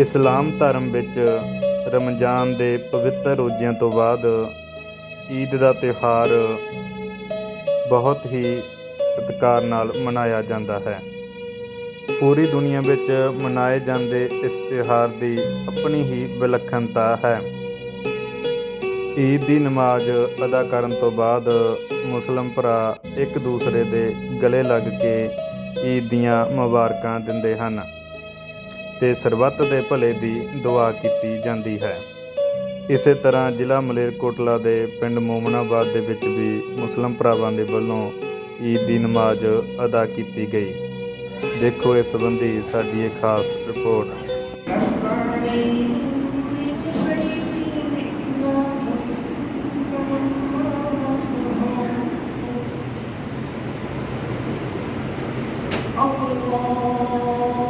ਇਸਲਾਮ ਧਰਮ ਵਿੱਚ ਰਮਜ਼ਾਨ ਦੇ ਪਵਿੱਤਰ ਰੋਜ਼ਿਆਂ ਤੋਂ ਬਾਅਦ ਈਦ ਦਾ ਤਿਉਹਾਰ ਬਹੁਤ ਹੀ ਸਤਿਕਾਰ ਨਾਲ ਮਨਾਇਆ ਜਾਂਦਾ ਹੈ। ਪੂਰੀ ਦੁਨੀਆ ਵਿੱਚ ਮਨਾਏ ਜਾਂਦੇ ਇਸ ਤਿਉਹਾਰ ਦੀ ਆਪਣੀ ਹੀ ਵਿਲੱਖਣਤਾ ਹੈ। ਈਦ ਦੀ ਨਮਾਜ਼ ਅਦਾ ਕਰਨ ਤੋਂ ਬਾਅਦ ਮੁਸਲਮ ਭਰਾ ਇੱਕ ਦੂਸਰੇ ਦੇ ਗਲੇ ਲੱਗ ਕੇ ਈਦ ਦੀਆਂ ਮੁਬਾਰਕਾਂ ਦਿੰਦੇ ਹਨ। ਤੇ ਸਰਬੱਤ ਦੇ ਭਲੇ ਦੀ ਦੁਆ ਕੀਤੀ ਜਾਂਦੀ ਹੈ। ਇਸੇ ਤਰ੍ਹਾਂ ਜ਼ਿਲ੍ਹਾ ਮਲੇਰਕੋਟਲਾ ਦੇ ਪਿੰਡ ਮੋਮਨਾਬਾਦ ਦੇ ਵਿੱਚ ਵੀ ਮੁਸਲਮ ਭਰਾਵਾਂ ਦੇ ਵੱਲੋਂ ਈਦ ਦੀ ਨਮਾਜ਼ ਅਦਾ ਕੀਤੀ ਗਈ। ਦੇਖੋ ਇਸ ਸੰਬੰਧੀ ਸਾਡੀ ਇਹ ਖਾਸ report. Allah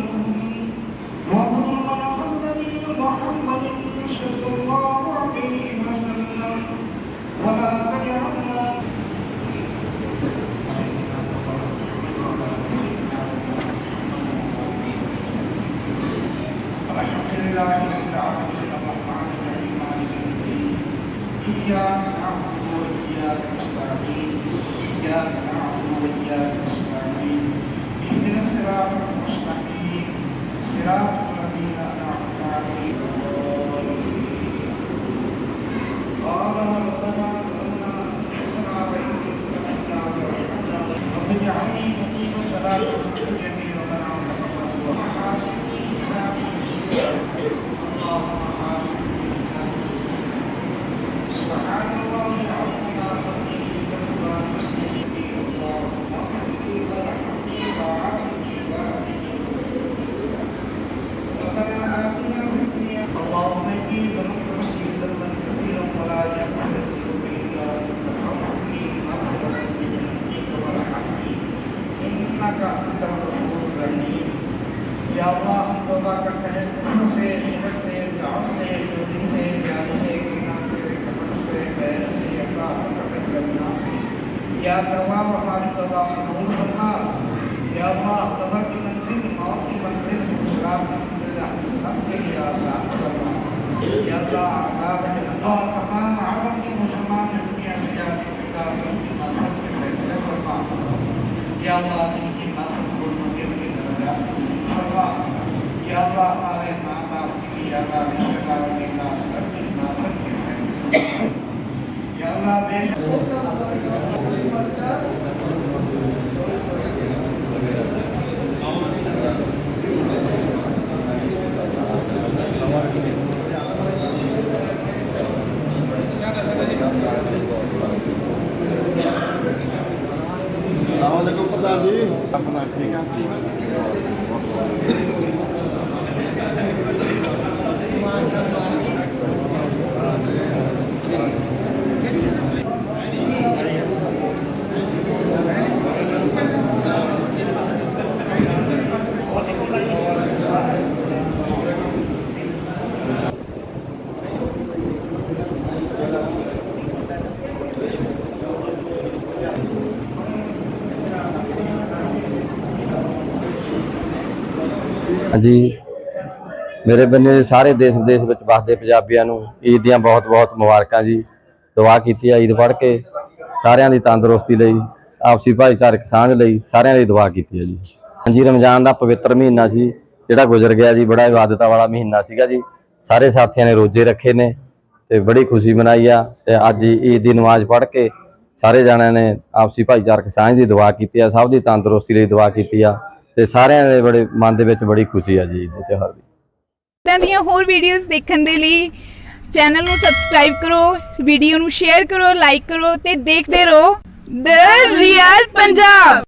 Ya Allah ini kita mungkin kita ada. Allah, Ya Allah hare mata ini ya Allah sekarang kita Ya Allah ਜੀ। ਆਪਣਾ ਠੀਕ ਆ ਮਾਨ ਹਾਂਜੀ। ਮੇਰੇ ਬੰਨੇ ਸਾਰੇ ਦੇਸ਼ ਵਿਦੇਸ਼ ਵਿੱਚ ਵਸਦੇ ਪੰਜਾਬੀਆਂ ਨੂੰ ਈਦ ਦੀਆਂ ਬਹੁਤ-ਬਹੁਤ ਮੁਬਾਰਕਾਂ ਜੀ। ਦੁਆ ਕੀਤੀ ਆ ਈਦ ਪੜ੍ਹ ਕੇ ਸਾਰਿਆਂ ਦੀ ਤੰਦਰੁਸਤੀ ਲਈ, ਆਪਸੀ ਭਾਈਚਾਰਕ ਸਾਂਝ ਲਈ ਸਾਰਿਆਂ ਲਈ ਦੁਆ ਕੀਤੀ ਹੈ ਜੀ। ਹਾਂਜੀ, ਰਮਜ਼ਾਨ ਦਾ ਪਵਿੱਤਰ ਮਹੀਨਾ ਸੀ, ਜਿਹੜਾ ਗੁਜ਼ਰ ਗਿਆ ਜੀ, ਬੜਾ ਇਬਾਦਤਾਂ ਵਾਲਾ ਮਹੀਨਾ ਸੀਗਾ ਜੀ। ਸਾਰੇ ਸਾਥੀਆਂ ਨੇ ਰੋਜ਼ੇ ਰੱਖੇ ਨੇ ਤੇ ਬੜੀ ਖੁਸ਼ੀ ਮਨਾਈ ਆ ਤੇ ਅੱਜ ਈਦ ਦੀ ਨਮਾਜ਼ ਪੜ੍ਹ ਕੇ ਸਾਰੇ ਜਣਿਆਂ ਨੇ ਆਪਸੀ ਭਾਈਚਾਰਕ ਸਾਂਝ ਦੀ ਦੁਆ ਕੀਤੀ ਆ, ਸਭ ਦੀ ਤੰਦਰੁਸਤੀ ਲਈ ਦੁਆ ਕੀਤੀ ਆ। ਤੇ ਸਾਰਿਆਂ ਦੇ ਬੜੇ ਮਨ ਦੇ ਵਿੱਚ ਬੜੀ ਖੁਸ਼ੀ ਆ ਜੀ ਈਦ ਤਿਉਹਾਰ ਦੀ। ਇਦਾਂ ਦੀਆਂ ਹੋਰ ਵੀਡੀਓਜ਼ ਦੇਖਣ ਦੇ ਲਈ ਚੈਨਲ ਨੂੰ ਸਬਸਕ੍ਰਾਈਬ ਕਰੋ ਵੀਡੀਓ ਨੂੰ ਸ਼ੇਅਰ ਕਰੋ ਲਾਈਕ ਕਰੋ ਤੇ ਦੇਖਦੇ ਰਹੋ। ਦ ਰੀਅਲ ਪੰਜਾਬ